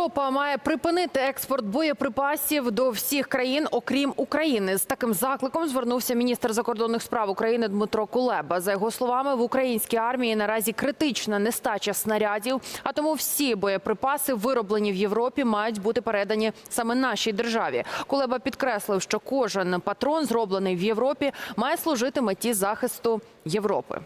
Європа має припинити експорт боєприпасів до всіх країн, окрім України. З таким закликом звернувся міністр закордонних справ України Дмитро Кулеба. За його словами, в українській армії наразі критична нестача снарядів. А тому всі боєприпаси, вироблені в Європі, мають бути передані саме нашій державі. Кулеба підкреслив, що кожен патрон, зроблений в Європі, має служити меті захисту Європи.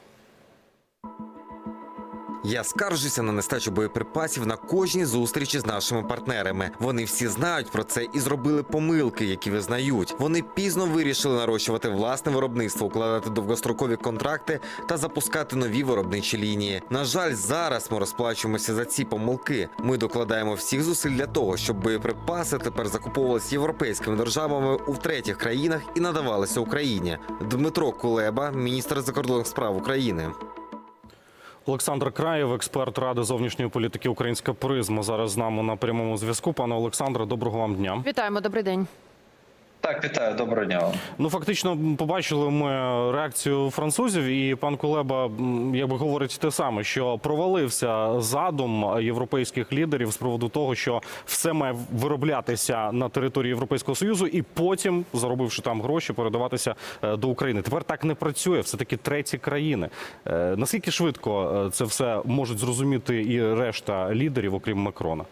Я скаржуся на нестачу боєприпасів на кожній зустрічі з нашими партнерами. Вони всі знають про це і зробили помилки, які визнають. Вони пізно вирішили нарощувати власне виробництво, укладати довгострокові контракти та запускати нові виробничі лінії. На жаль, зараз ми розплачуємося за ці помилки. Ми докладаємо всіх зусиль для того, щоб боєприпаси тепер закуповувалися європейськими державами у третіх країнах і надавалися Україні. Дмитро Кулеба, міністр закордонних справ України. Олександр Краєв, експерт ради зовнішньої політики Українська призма. Зараз з нами на прямому зв'язку. Пане Олександре, доброго вам дня. Вітаємо, добрий день. Так, вітаю, доброго дня. Ну фактично побачили ми реакцію французів, і пан Кулеба якби говорить те саме, що провалився задум європейських лідерів з приводу того, що все має вироблятися на території Європейського союзу, і потім, заробивши там гроші, передаватися е, до України. Тепер так не працює. Все таки треті країни. Е, Наскільки швидко е, це все можуть зрозуміти і решта лідерів, окрім Макрона?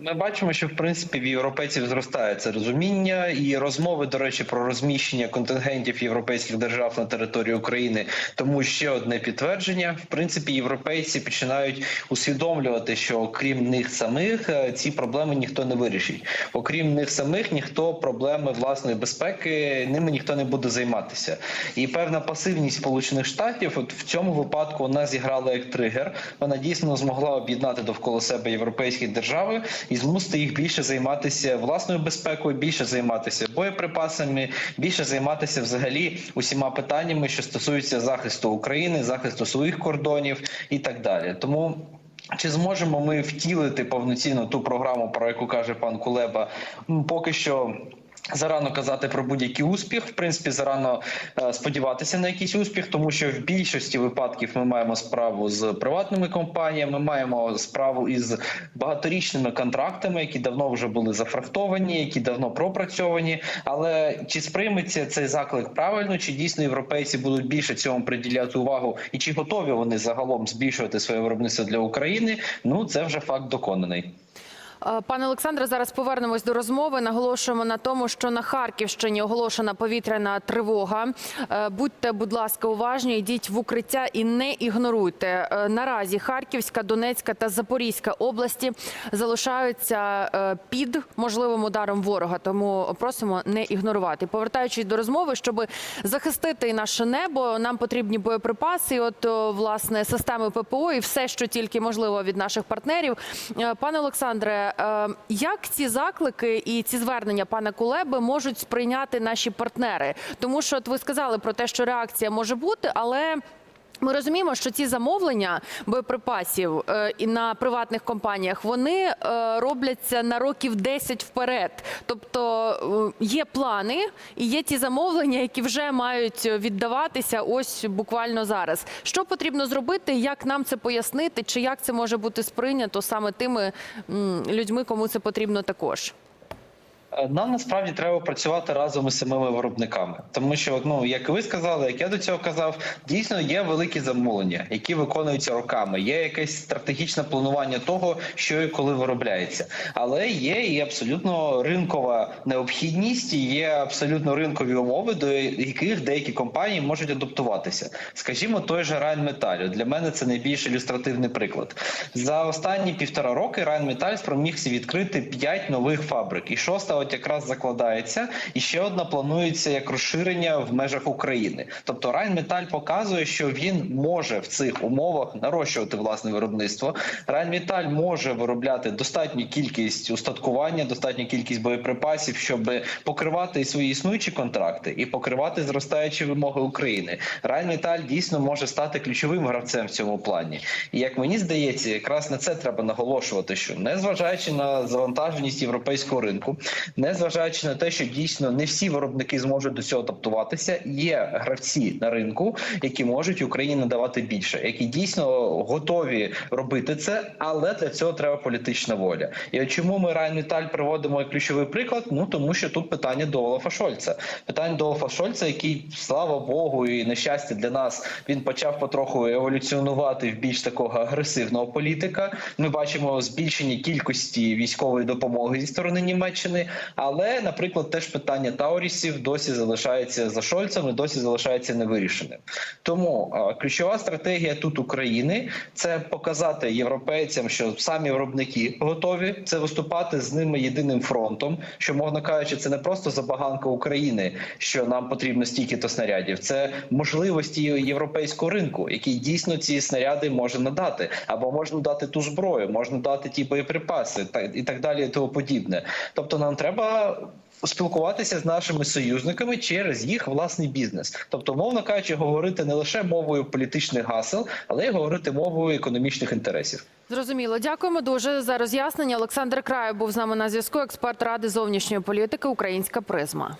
Ми бачимо, що в принципі в європейців зростає це розуміння і розмови, до речі, про розміщення контингентів європейських держав на території України. Тому ще одне підтвердження: в принципі, європейці починають усвідомлювати, що окрім них самих е, ці проблеми ніхто не вирішить. Окрім них самих, ніхто проблеми власної безпеки ними ніхто не буде займатися. І певна пасивність Сполучених Штатів, от в цьому випадку вона зіграла як тригер. Вона дійсно змогла об'єднати довкола себе європейські держави і змусити їх більше займатися власною безпекою, більше займатися боєприпасами, більше займатися взагалі усіма питаннями, що стосуються захисту України, захисту своїх кордонів і так далі. Тому. Чи зможемо ми втілити повноцінно ту програму, про яку каже пан Кулеба? Поки що Зарано казати про будь-який успіх, в принципі, зарано е, сподіватися на якийсь успіх, тому що в більшості випадків ми маємо справу з приватними компаніями, ми маємо справу із багаторічними контрактами, які давно вже були зафрахтовані, які давно пропрацьовані. Але чи сприйметься цей заклик правильно, чи дійсно європейці будуть більше цьому приділяти увагу, і чи готові вони загалом збільшувати своє виробництво для України? Ну це вже факт доконаний. Е, Пане Олександре, зараз повернемось до розмови. Наголошуємо на тому, що на Харківщині оголошена повітряна тривога. Е, Будьте, будь ласка, уважні, йдіть в укриття і не ігноруйте. Е, Наразі Харківська, Донецька та Запорізька області залишаються під можливим ударом ворога. Тому просимо не ігнорувати. Повертаючись до розмови, щоб захистити наше небо, нам потрібні боєприпаси. От власне системи ППО і все, що тільки можливо від наших партнерів. Пане Олександре, як ці заклики і ці звернення пана Кулеби можуть сприйняти наші партнери? Тому що от ви сказали про те, що реакція може бути, але. Ми розуміємо, що ці замовлення боєприпасів е, і на приватних компаніях вони е, робляться на років 10 вперед. Тобто е, є плани і є ті замовлення, які вже мають віддаватися ось буквально зараз. Що потрібно зробити? Як нам це пояснити? Чи як це може бути сприйнято саме тими людьми, кому це потрібно також? Е, Нам насправді треба працювати разом із самими виробниками, тому що ну як ви сказали, як я до цього казав, дійсно є великі замовлення, які виконуються роками. Є якесь стратегічне планування того, що і коли виробляється, але є і абсолютно ринкова необхідність, і є абсолютно ринкові умови, до яких деякі компанії можуть адаптуватися. Скажімо, той же Rheinmetall. Для мене це найбільш ілюстративний приклад. За останні півтора роки Rheinmetall спромігся відкрити п'ять нових фабрик, і шоста от якраз закладається, і ще одна планується як розширення в межах України. Тобто Rheinmetall показує, що він може в цих умовах нарощувати власне виробництво. Rheinmetall може виробляти достатню кількість устаткування, достатню кількість боєприпасів, щоб покривати свої існуючі контракти і покривати зростаючі вимоги України. Rheinmetall дійсно може стати ключовим гравцем в цьому плані. І як мені здається, якраз на це треба наголошувати, що незважаючи на завантаженість європейського ринку, незважаючи на те, що дійсно не всі виробники зможуть до цього адаптуватися. Є гравці на ринку, які можуть Україні надавати більше, які дійсно готові робити це, але для цього треба політична воля. І чому ми Райнметаль приводимо як ключовий приклад? Ну тому що тут питання до Олафа Шольца. Питання до Олафа Шольца, який, слава Богу, і на щастя для нас він почав потроху еволюціонувати в більш такого агресивного політика. Ми бачимо збільшення кількості військової допомоги зі сторони Німеччини. Але, наприклад, теж питання Таурісів досі залишається за Шольцем і досі залишається невирішеним. Тому ключова стратегія тут України це показати європейцям, що самі виробники готові це виступати з ними єдиним фронтом. Що мовно кажучи, це не просто забаганка України, що нам потрібно стільки-то снарядів. Це можливості європейського ринку, який дійсно ці снаряди може надати, або можна дати ту зброю, можна дати ті боєприпаси, і так далі, і тому подібне. Тобто, нам треба. Спілкуватися з нашими союзниками через їх власний бізнес, тобто, мовно кажучи, говорити не лише мовою політичних гасел, але й говорити мовою економічних інтересів. Зрозуміло. Дякуємо дуже за роз'яснення. Олександр Край був з нами на зв'язку. Експерт ради зовнішньої політики Українська призма.